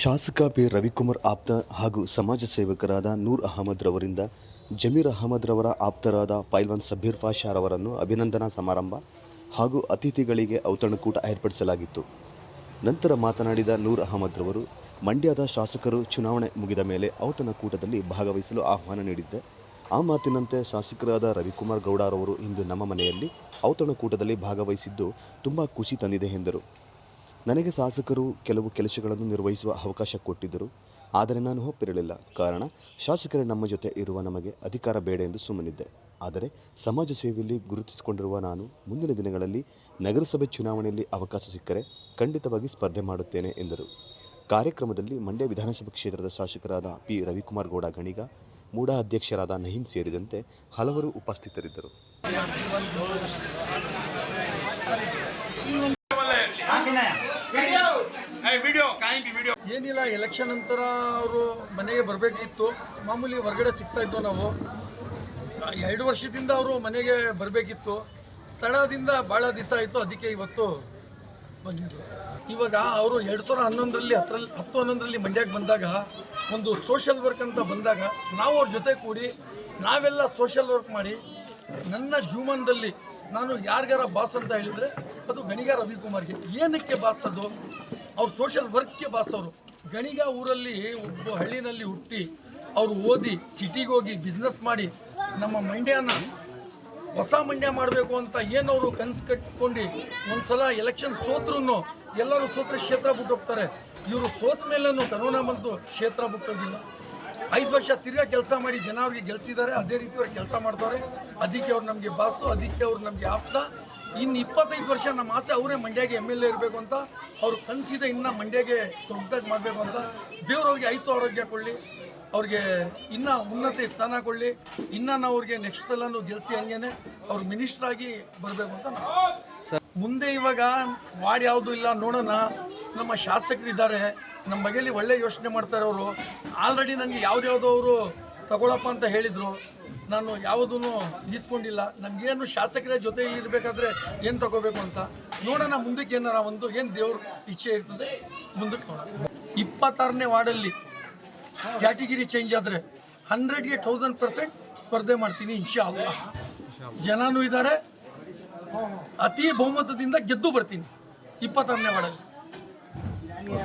ಶಾಸಕ ಪಿ. ರವಿಕುಮಾರ್ ಆಪ್ತ ಹಾಗೂ ಸಮಾಜ ಸೇವಕರಾದ ನೂರ್ ಅಹಮದ್ ರವರಿಂದ ಜಮೀರ್ ಅಹಮದ್ ರವರ ಆಪ್ತರಾದ ಪೈಲ್ವಾನ್ ಸಬೀರ್ ಪಾಷಾ ರವರನ್ನು ಅಭಿನಂದನಾ ಸಮಾರಂಭ ಹಾಗೂ ಅತಿಥಿಗಳಿಗೆ ಔತಣಕೂಟ ಏರ್ಪಡಿಸಲಾಗಿತ್ತು. ನಂತರ ಮಾತನಾಡಿದ ನೂರ್ ಅಹಮದ್ ರವರು, ಮಂಡ್ಯದ ಶಾಸಕರು ಚುನಾವಣೆ ಮುಗಿದ ಮೇಲೆ ಔತಣಕೂಟದಲ್ಲಿ ಭಾಗವಹಿಸಲು ಆಹ್ವಾನ ನೀಡಿದ್ದೆ. ಆ ಮಾತಿನಂತೆ ಶಾಸಕರಾದ ರವಿಕುಮಾರ್ ಗೌಡರವರು ಇಂದು ನಮ್ಮ ಮನೆಯಲ್ಲಿ ಔತಣಕೂಟದಲ್ಲಿ ಭಾಗವಹಿಸಿದ್ದು ತುಂಬ ಖುಷಿ ತಂದಿದೆ ಎಂದರು. ನನಗೆ ಶಾಸಕರು ಕೆಲವು ಕೆಲಸಗಳನ್ನು ನಿರ್ವಹಿಸುವ ಅವಕಾಶ ಕೊಟ್ಟಿದ್ದರು. ಆದರೆ ನಾನು ಒಪ್ಪಿರಲಿಲ್ಲ. ಕಾರಣ, ಶಾಸಕರೇ ನಮ್ಮ ಜೊತೆ ಇರುವ ನಮಗೆ ಅಧಿಕಾರ ಬೇಡ ಎಂದು ಸುಮ್ಮನಿದ್ದೆ. ಆದರೆ ಸಮಾಜ ಸೇವೆಯಲ್ಲಿ ಗುರುತಿಸಿಕೊಂಡಿರುವ ನಾನು ಮುಂದಿನ ದಿನಗಳಲ್ಲಿ ನಗರಸಭೆ ಚುನಾವಣೆಯಲ್ಲಿ ಅವಕಾಶ ಸಿಕ್ಕರೆ ಖಂಡಿತವಾಗಿ ಸ್ಪರ್ಧೆ ಮಾಡುತ್ತೇನೆ ಎಂದರು. ಕಾರ್ಯಕ್ರಮದಲ್ಲಿ ಮಂಡ್ಯ ವಿಧಾನಸಭಾ ಕ್ಷೇತ್ರದ ಶಾಸಕರಾದ ಪಿ. ರವಿಕುಮಾರ್ ಗೌಡ ಗಣಿಗ, ಮೂಡಾ ಅಧ್ಯಕ್ಷರಾದ ನಹೀಂ ಸೇರಿದಂತೆ ಹಲವರು ಉಪಸ್ಥಿತರಿದ್ದರು. ಏನಿಲ್ಲ ಎಲೆಕ್ಷನ್ ನಂತರ ಅವರು ಮನೆಗೆ ಬರಬೇಕಿತ್ತು. ಮಾಮೂಲಿ ಹೊರಗಡೆ ಸಿಗ್ತಾ ಇದ್ದೋ ನಾವು. ಎರಡು ವರ್ಷದಿಂದ ಅವರು ಮನೆಗೆ ಬರಬೇಕಿತ್ತು. ತಳದಿಂದ ಭಾಳ ದಿವಸ ಆಯಿತು, ಅದಕ್ಕೆ ಇವತ್ತು ಬಂದಿದ್ರು. ಇವಾಗ ಅವರು ಎರಡು ಸಾವಿರ ಹನ್ನೊಂದರಲ್ಲಿ ಹತ್ತರಲ್ಲಿ ಹತ್ತು ಹನ್ನೊಂದರಲ್ಲಿ ಮಂಡ್ಯಕ್ಕೆ ಬಂದಾಗ, ಒಂದು ಸೋಷಲ್ ವರ್ಕ್ ಅಂತ ಬಂದಾಗ ನಾವು ಅವ್ರ ಜೊತೆ ಕೂಡಿ ನಾವೆಲ್ಲ ಸೋಷಲ್ ವರ್ಕ್ ಮಾಡಿ ನನ್ನ ಜೀವನದಲ್ಲಿ ನಾನು ಯಾರಿಗಾರ ಬಾಸ್ ಅಂತ ಹೇಳಿದರೆ ಅದು ಗಣಿಗ ರವಿಕುಮಾರ್ಗೆ. ಏನಕ್ಕೆ ಬಾಸ್ ಅದು? ಅವ್ರು ಸೋಷಿಯಲ್ ವರ್ಕ್ಗೆ ಬಾಸ್ ಅವರು. ಗಣಿಗ ಊರಲ್ಲಿ ಒಬ್ಬ ಹಳ್ಳಿನಲ್ಲಿ ಹುಟ್ಟಿ ಅವರು ಓದಿ ಸಿಟಿಗೆ ಹೋಗಿ ಬಿಸ್ನೆಸ್ ಮಾಡಿ ನಮ್ಮ ಮಂಡ್ಯನ ಹೊಸ ಮಂಡ್ಯ ಮಾಡಬೇಕು ಅಂತ ಏನವರು ಕನ್ಸು ಕಟ್ಕೊಂಡು ಒಂದ್ಸಲ ಎಲೆಕ್ಷನ್ ಸೋತ್ರೂ ಎಲ್ಲರೂ ಸೋತ್ರ ಕ್ಷೇತ್ರ ಬಿಟ್ಟು ಹೋಗ್ತಾರೆ. ಇವರು ಸೋತ ಮೇಲೂ ಕರೋನಾ ಬಂತು, ಕ್ಷೇತ್ರ ಬಿಟ್ಟೋಗಿಲ್ಲ. ಐದು ವರ್ಷ ತಿರ್ಗಾ ಕೆಲಸ ಮಾಡಿ ಜನ ಅವ್ರಿಗೆ ಗೆಲ್ಸಿದ್ದಾರೆ. ಅದೇ ರೀತಿ ಅವ್ರು ಕೆಲಸ ಮಾಡ್ತಾರೆ. ಅದಕ್ಕೆ ಅವ್ರು ನಮಗೆ ಬಾಸು ಅದಕ್ಕೆ ಅವ್ರು ನಮಗೆ ಆಪ್ತ. ಇನ್ನು ಇಪ್ಪತ್ತೈದು ವರ್ಷ ನಮ್ಮ ಆಸೆ ಅವರೇ ಮಂಡ್ಯಗೆ ಎಂ ಎಲ್ ಎ ಇರಬೇಕು ಅಂತ ಅವ್ರು ಕನಸಿದೆ ಇನ್ನು ಮಂಡ್ಯಗೆ ದೊಡ್ಡದಾಗಿ ಮಾಡಬೇಕು ಅಂತ. ದೇವ್ರವ್ರಿಗೆ ಐಸು ಆರೋಗ್ಯ ಕೊಡಲಿ ಅವ್ರಿಗೆ ಇನ್ನೂ ಉನ್ನತ ಸ್ಥಾನ ಕೊಡಲಿ ಇನ್ನು ನಾವು ಅವ್ರಿಗೆ ನೆಕ್ಸ್ಟ್ ಸಲನೂ ಗೆಲ್ಸಿ ಹಂಗೇನೆ ಅವ್ರು ಮಿನಿಸ್ಟ್ರಾಗಿ ಬರಬೇಕು ಅಂತ. ಮುಂದೆ ಇವಾಗ ವಾರ್ಡ್ ಯಾವುದೂ ಇಲ್ಲ ನೋಡೋಣ. ನಮ್ಮ ಶಾಸಕರಿದ್ದಾರೆ. ನಮ್ಮ ಬಗೆಯಲ್ಲಿ ಒಳ್ಳೆ ಯೋಚನೆ ಮಾಡ್ತಾರೆ ಅವರು ಆಲ್ರೆಡಿ ನನಗೆ ಯಾವ್ದ್ಯಾವುದೋ ಅವರು ತಗೊಳಪ್ಪ ಅಂತ ಹೇಳಿದರು. ನಾನು ಯಾವುದೂ ಈಸ್ಕೊಂಡಿಲ್ಲ. ನಮಗೇನು ಶಾಸಕರ ಜೊತೆಯಲ್ಲಿ ಇರಬೇಕಾದ್ರೆ ಏನು ತಗೋಬೇಕು ಅಂತ. ನೋಡೋಣ ಮುಂದಕ್ಕೆ ಏನಾರ ಒಂದು ಏನು ದೇವ್ರ ಇಚ್ಛೆ ಇರ್ತದೆ ಮುಂದಕ್ಕೆ ನೋಡೋಣ. ಇಪ್ಪತ್ತಾರನೇ ವಾರ್ಡಲ್ಲಿ ಕ್ಯಾಟಗಿರಿ ಚೇಂಜ್ ಆದರೆ ಹಂಡ್ರೆಡ್ಗೆ ಥೌಸಂಡ್ ಪರ್ಸೆಂಟ್ ಸ್ಪರ್ಧೆ ಮಾಡ್ತೀನಿ ಇನ್ಶಾ ಅಲ್ಲ ಜನನೂ ಇದ್ದಾರೆ. ಅತಿ ಬಹುಮತದಿಂದ ಗೆದ್ದು ಬರ್ತೀನಿ. ಇಪ್ಪತ್ತಾರನೇ ವಾರ್ಡಲ್ಲಿ. Iya.